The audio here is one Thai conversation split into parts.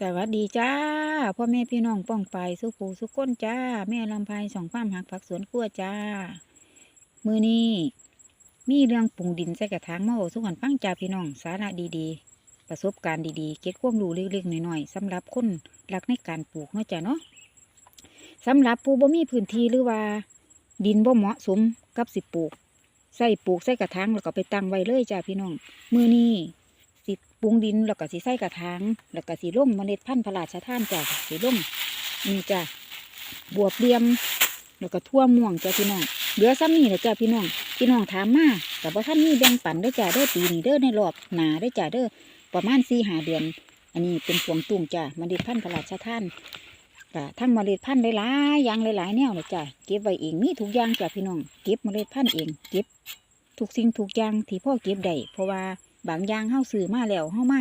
สวัสดีจ้าพ่อแม่พี่น้องป้องไปสุขูสุขก้นจ้า แม่ลำไพสองความหักผักสวนกลัวจ้า มือนี้มีเรื่องปรุงดินใส่กระถางมาโอสุกันฟังจ้าพี่น้องสาระดีๆ ประสบการณ์ดีๆ เก็บความรู้เล็กๆหน่อยๆสำหรับคนรักในการปลูกเนาะจ้าเนาะสำหรับผู้บ่มีพื้นที่หรือว่า ดินบ่เหมาะสมกับสิปลูกใส่ปลูกใส่กระถางแล้วก็ไปตั้งไว้เลยจ้าพี่น้องมือนี้ ปรุงดินแล้วก็สิใส่กระถางแล้วก็สิล่มเมล็ดพันธุ์พระราชทานจ้ะสิล่มนี่จ้ะบวบเรียม แล้วก็ทั่วม่วงจ้ะพี่น้องเหลือซ้ำนี่แหละจ้ะพี่น้องพี่น้องถามมาแต่ว่าท่านมีแบ่งปันได้จ้ะเด้อปีนี้เด้อในรอบหนาได้จ้ะเด้อประมาณสี่หาเดือน อันนี้เป็นพวงตุ่มจ้ะเมล็ดพันธุ์พระราชทานก็ทั้งเมล็ดพันธุ์หลายๆอย่างหลายๆแนวเลยจ้ะเก็บไว้เองมีทุกอย่างจ้ะพี่น้องเก็บเมล็ดพันธุ์เองเก็บทุกสิ่งทุกอย่างที่พ่อเก็บได้เพราะว่า บางอย่างเฮาซื้อมาแล้วเฮามา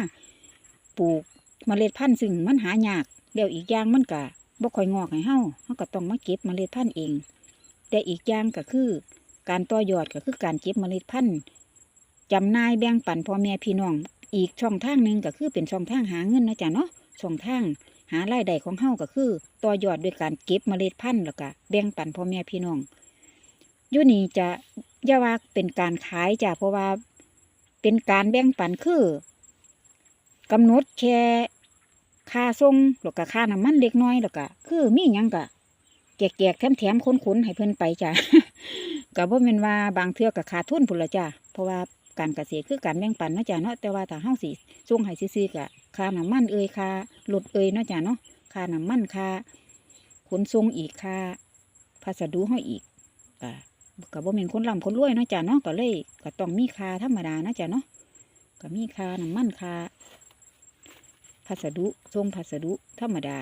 ปลูกเมล็ดพันธุ์ซึ่งมันหายากแล้วอีกอย่างมันก็บ่ค่อยงอกให้เฮาเฮาก็ต้องมาเก็บเมล็ดพันธุ์เอง แต่อีกอย่างก็คือ การต่อยอดก็คือการเก็บเมล็ดพันธุ์จำหน่ายแบ่งปันพ่อแม่พี่น้อง อีกช่องทางหนึ่งก็คือเป็นช่องทางหาเงินนะจ๊ะเนาะช่องทางหารายได้ของเฮาก็คือต่อยอดด้วยการเก็บเมล็ดพันธุ์แล้วก็แบ่งปันพ่อแม่พี่น้องยู่นี่จะยาว่าเป็นการขายจ้ะเพราะว่า เป็นการแบ่งปันคือกำหนดแค่ค่าส่งแล้วก็ค่าน้ำมันเล็กน้อยแล้วก็คือมีหยังก็แจกๆแถมๆค้นๆให้เพิ่อนไปจ้ะก็บ่แม่นว่าบางเทือก็ขาทุนพุ่นละจ้ะเพราะว่าการเกษตรคือการแบ่งปันเนาะจ้ะเนาะแต่ว่าถ้าเฮาสิส่งให้ซื่อๆก็ค่าน้ำมันเอ่ยค่ารถเอ่ยเนาะจ้ะเนาะค่าน้ำมันค่าขนส่งอีกค่าพัสดุเฮาอีกก็ ก็บ่แม่นคนร่ำคนรวยเนาะจ้ะเนาะก็เลยก็ต้องมีคาธรรมดานะจ้ะเนาะก็มีคาน้ำมันคาพัสดุส่งพัสดุธรรมดา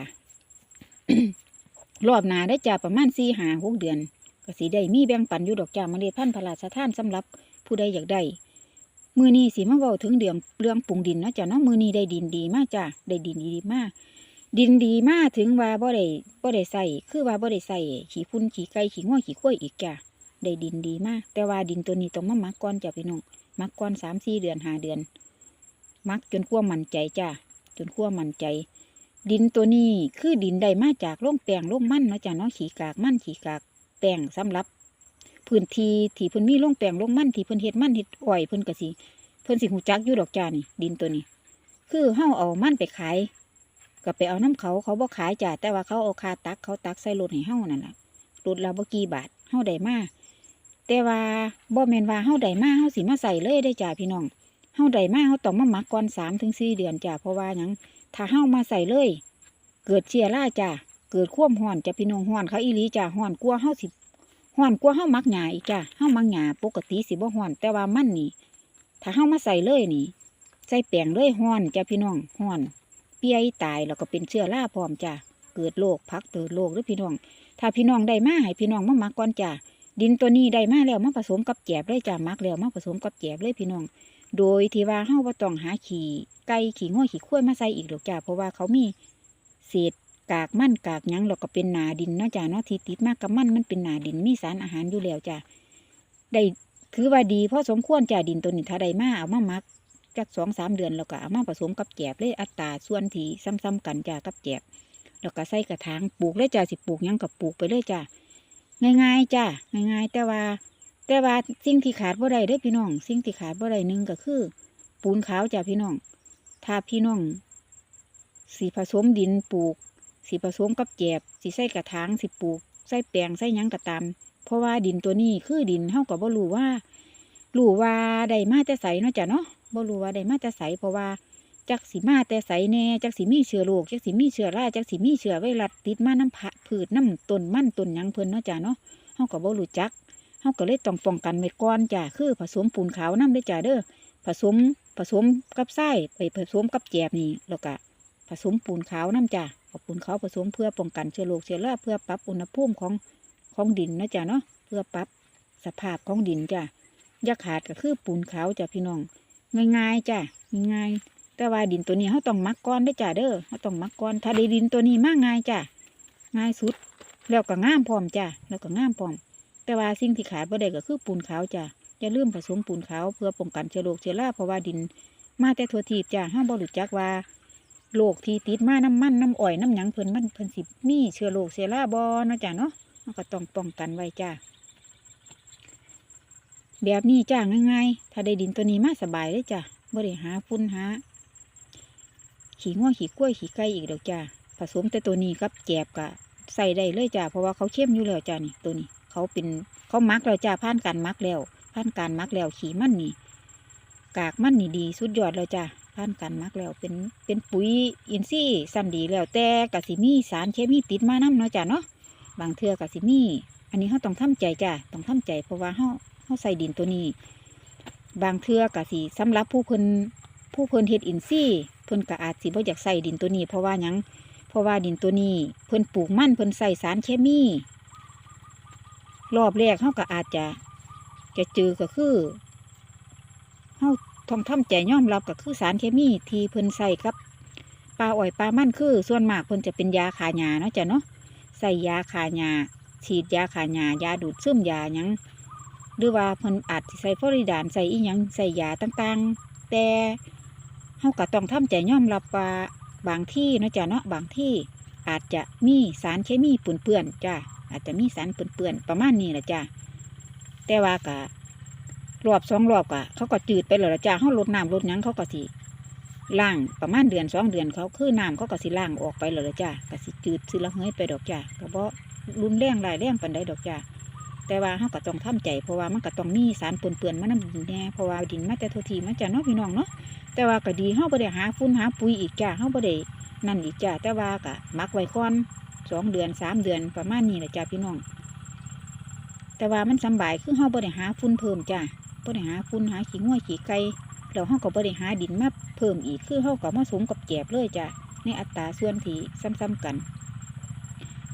รอบนาได้จ้ะประมาณสี่หาหกเดือนก็สิได้มีแบ่งปันอยู่ดอกจ้าเมล็ดพันธุ์พระราชทานสำหรับผู้ใดอยากได้มือนี้สิมาเว้าถึงเดืองเรื่องปรุงดินเนาะจ้ะเนาะมือนี้ได้ดินดีมากจ้ะได้ดินดีมาก ดินดีมากถึงว่าบ่ได้บ่ได้ใส่คือว่าบ่ได้ใส่ขี้พุ่นขี้ไก่ขี้ง้อขี้ข้วยอีกจ้ะ ได้ดินดีมาก แต่ว่าดินตัวนี้ต้องมามักก่อนจ้ะพี่น้องมักก่อนสามสี่เดือนหาเดือน มักจนขั้วมันใจจ้ะจนขั้วมันใจ ดินตัวนี้คือดินได้มาจากโร่งแปลงโร่งมั่นเนาะจ้ะเนาะขีกากมั่นขีกากแปลงสำหรับพื้นที่ที่เพิ่นมีโร่งแปลงโร่งมั่นที่เพิ่นเฮ็ดมั่นเฮ็ดอ้อยเพิ่นก็สิเพิ่นสิหูจักอยู่ดอกจ้านี่ ดินตัวนี้ คือเฮาเอามั่นไปขายก็ไปเอาน้ำเขาเขาบ่ขายจ้ะแต่ว่าเขาเอาคาตักเขาตักใส่รถให้เฮานั่นแหละรถละบ่กี่บาทเฮาได้มา แต่ว่าบ่แมนว่าเฮาได้มาเฮาสิมาใส่เลยได้จ้าพี่น้องเฮาได้มาเฮาต้องมาหมักก่อนสามถึงสี่เดือนจ้าเพราะว่าหยังถ้าเฮามาใส่เลย เกิดเชื้อราจ้าเกิดความร้อนจ้าพี่น้องร้อนเขาอีหลีจ้าร้อนกลัวเฮาสิร้อนกลัวเฮามักหญ้าอีกจ้าเฮามักหญ้าปกติสิบ่ร้อน แต่ว่ามันนี่ ถ้าเฮามาใส่เลยนี่ ใส่แป้งเลยร้อนจ้าพี่น้องร้อน เปียตายแล้วก็เป็นเชื้อราพร้อมจ้าเกิดโรคพักเกิดโรคเด้อพี่น้อง ถ้าพี่น้องได้มาให้พี่น้องมาหมักก่อนจ้า ดินตัวนี้ได้มาแล้วมาผสมกับแกบเลยจ้ามักแล้วมาผสมกับแกบเลยพี่น้อง โดยที่ว่าเฮาบ่ต้องหาขี่ไก่ขี่ง้อยขี่ข้วยมาใส่อีกดอกจ้าเพราะว่าเขามีเศษกากมันกากยังแล้วก็เป็นหนาดินเนาะจ้าเนาะที่ติดมากกับมันมันเป็นหนาดินมีสารอาหารอยู่แล้วจ้าได้ถือว่าดีพอสมควรจ้าดินตัวนี้ถ้าได้มาเอามามักจักสองสามเดือนแล้วก็เอามาผสมกับแกบเลยอัตราส่วนที่ซ้ำๆกันจ้ากับแกบแล้วก็ใส่กระถางปลูกเลยจ้าสิปลูกยังกับปลูกไปเลยจ้า ง่ายๆจ้ะง่ายๆ แต่ว่า แต่ว่าสิ่งที่ขาดบ่ได้เด้พี่น้อง สิ่งที่ขาดบ่ได้หนึ่งก็คือ ปูนขาวจ้ะพี่น้อง ถ้าพี่น้องสีผสมดินปลูกสีผสมกับแกบสีใส่กระถางสีปลูกใส่แปลงใส่ยังก็ตามเพราะว่าดินตัวนี้คือดินเฮาก็บ่รู้ว่ารู้ว่าได้มาแต่ใสเนาะจ้ะเนาะบ่รู้ว่าได้มาแต่ใสเพราะว่า จักสีมาแต่ใสแน่จักสีมีเชื้อโรคจักสีมีเชื้อราจักสีมีเชื้อไวรัสติดมาน้ำผะผืดน้ำต้นมั่นต้นยังเพิ่นเนาะจ้ะเนาะเฮาก็บ่รู้จักเฮาก็เลยต้องป้องกันไว้ก่อนจ้ะคือผสมปูนขาวน้ำด้จ้ะเด้อผสมผสมกับทรายไปผสมกับแกบนี่แล้วก็ผสมปูนขาวน้ำจ้ะเอาปูนขาวผสมเพื่อป้องกันเชื้อโรคเชื้อราเพื่อปรับอุณหภูมิของของดินนะจ้ะเนาะเพื่อปรับสภาพของดินจ้ะอยาขาดก็คือปูนขาวจ้ะพี่น้องง่ายๆจ้ะง่ายๆ แต่ว่าดินตัวนี้เขาต้องมักก้อนได้จ้าเด้อเขาต้องมักก้อน ถ้าได้ดินตัวนี้มากง่ายจ้ะง่ายสุด แล้วก็ง่ามพร้อมจ้ะแล้วก็ง่ามพร้อม แต่ว่าสิ่งที่ขาดบ่ได้ก็คือปูนขาวจ้ะอย่าลืมผสมปูนขาวเพื่อป้องกันเชื้อโรคเชื้อราเพราะว่าดินมาแต่ทั่วทีบจ้ะห้าบ่รู้จักว่าโรคที่ติดมาน้ำมันน้ำอ้อยน้ำหยังเพิ่นมันเพิ่นสิมีเชื้อโรคเชื้อราบ่เนาะจ้ะเนาะเราก็ต้องป้องกันไว้จ้าแบบนี้จ้าง่ายๆ ถ้าได้ดินตัวนี้มาสบายเลยจ้ะบ่ได้หาฝุ่นหา ขี้ง่วขี้กล้วยขี้ไก่อีกเดอกจ้าผสมแต่ตัวนี้กับแจบกะใส่ได้เลยจ้าเพราะว่าเขาเข้มอยู่แล้วจ้านี่ตัวนี้ เขาเป็นเขามักแล้วจ้าผ่านการมักแล้วผ่านการมักแล้วขี้มันนี่กากมันนี่ดีสุดยอดเลยจ้าผ่านการมักแล้วเป็นเป็นปุ๋ยอินทรีย์ซ้ำดีแล้วแต่กสิมีสารเคมีติดมานํเนาะจ้าเนาะบางเทือกสิมี อันนี้เขาต้องทำใจจ้าต้องทำใจเพราะว่าเขาเขาใส่ดินตัวนี้ บางเทือกสิสำหรับผู้เพิ่นผู้เพิ่นเฮ็ดอินทรีย์ พิ่นก็อาจสิบ่อยากใส่ดินตัวนี้ เพราะว่ายังเพราะว่าดินตัวนี้ เพิ่นปลูกมันเพิ่นใส่สารเคมี รอบแรกเขาก็อาจจะจะเจอก็คือเขาต้องทำใจย่อมรับก็คือสารเคมีที่เพิ่นใส่กับปลาอ้อยปลามันคือ ส่วนมากเพิ่นจะเป็นยาขาหญ้าเนาะจ้ะเนาะใส่ยาขาหญ้าฉีดยาขาหญ้ายาดูดซึมยาหยังหรือว่าเพิ่นอาจใส่ฟอริดานใส่อีหยังใส่ยาต่างๆ แต่ เขาก็ต้องทำใจยอมรับว่าบางที่เนาะจ้ะเนาะบางที่อาจจะมีสารเคมีปนเปื้อนจ้ะอาจจะมีสารปนเปื่อนประมาณนี้แหละจ้าแต่ว่ากะรอบสองรอบกะเขาก็จืดไปแล้วละจ้าเขาลดน้ำลดยังเขาก็สิล่างประมาณเดือนสองเดือนเขาคือน้ำเขาก็สิล่างออกไปแล้วละจ้าก็สิจืดสิละเฮยไปดอกจ้าก็บ่รุนแรงหลายแรงปันใดดอกจ้าแต่ว่าเขาก็ต้องทำใจเพราะว่ามันก็ต้องมีสารปนเปื่อนมาน้ำดินแน่เพราะว่าดินมาแต่โทษทีมาจ้าเนาะพี่น้องเนาะ แต่ว่าก็ดีเขาบ่ได้หาฝุ่นหาปุ๋ยอีกจ้าเขาบ่ได้นั่นอีกจ้าแต่ว่าก็มักไว้ก่อนสองเดือนสามเดือนประมาณนี้แหละจ้าพี่น้อง แต่ว่ามันสบายคือเฮาบ่ได้หาฝุ่นเพิ่มจ้าบ่ได้หาฝุ่นหาขี้ง่วยขี้ไก่แล้วเฮาก็บ่ได้หาดินมาเพิ่มอีกคือเฮาก็มาสมกับแกบเลยจ้าในอัตราส่วนที่ซ้ำๆกัน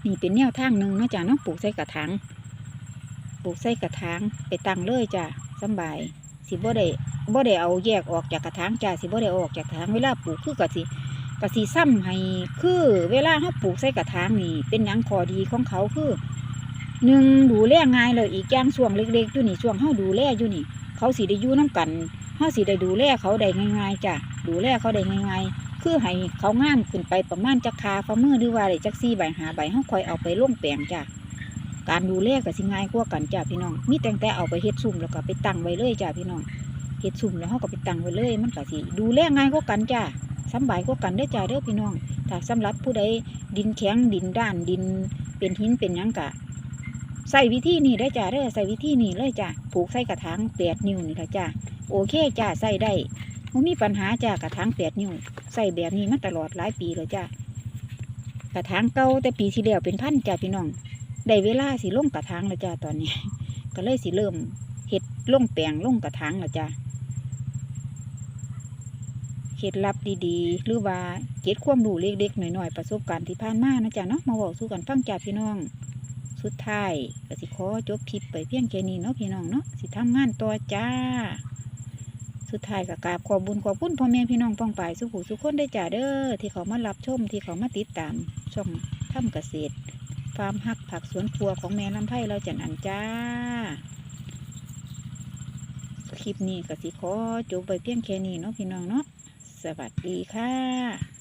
นี่เป็นแนวทางหนึ่งเนาะจ้าเนาะปลูกใส่กระถางปลูกใส่กระถางไปตั้งเลยจ้าสบาย สิบ่ได้บ่ได้เอาแยกออกจากกระถางจ้าสิบ่ได้ออกจากกระถางเวลาปลูกคือก็สิกะสีซ้ำให้คือเวลาเขาปลูกใส่กระถางนี่ เป็นยังขอดีของเขาคือหนึ่งดูแลง่ายเลยอีกอย่างช่วงเล็กๆอยู่นี่ช่วงเขาดูแลอยู่นี่ เขาสีได้ยู่น้กันเขาสีได้ดูแลเขาได้ง่ายๆจ้ะดูแลเขาได้ง่ายๆคือให้เขางามขึ้นไปประมาณจักคาฝ่ามือหรือว่าอะได้จักซี่ใบหาใบเขาคอยเอาไปล่งแปลงจ้ะ การดูแลก็สิง่ายกว่ากันจ้ะพี่น้อง มีแต่งแต่เอาไปเฮ็ดซุ่มแล้วก็ไปตั้งไว้เลยจ้ะพี่น้องเฮ็ดซุ่มแล้วเขาก็ไปตั้งไว้เลย มันก็สิดูแลง่ายกว่ากันจ้ะสบายกว่ากันได้อจ้าเด้อพี่น้องถ้าสำหรับผู้ใดดินแข็งดินด้านดินเป็นหินเป็นยังกะใส่วิธีนี้ได้อจ้าเด้อใส่วิธีนี้เลยจ้าผูกใส่กระถางแปดนิ้วนี่ละจ้าโอเคจ้าใส่ได้ไม่มีปัญหาจ้ากระถางแปดนิ้วใส่แบบนี้มาตลอดหลายปีเลยจ้ากระถางเก่าแต่ปีที่แล้วเป็นพันจ้าพี่น้อง ได้เวลาสิลงกระถางแล้วจ้าตอนนี้ ก็เลยสิเริ่มเห็ดลงแปลงลงกระถางแล้วจ้าเคล็ดลับดีๆ หรือว่าเก็ดความรู้เล็กๆหน่อยๆประสบการณ์ที่ผ่านมานะจ๊ะเนาะมาบอกสู่กันฟังจากพี่น้อง สุดท้ายก็สิขอจบคลิปไปเพียงแค่นี้เนาะพี่น้องเนาะสิทำงานต่อจ้า สุดท้ายก็กราบขอบุญขอบคุณพ่อแม่พี่น้องป้องปายสุขุสุขคนได้จ้าเด้อที่เขามารับชมที่เขามาติดตามช่องทำเกษตร ฟาร์มฮักผักสวนครัวของแม่ลำไผ่เราจันอันจ้า คลิปนี้ก็สิขอจบไปเพียงแค่นี้เนาะพี่น้องเนาะสวัสดีค่ะ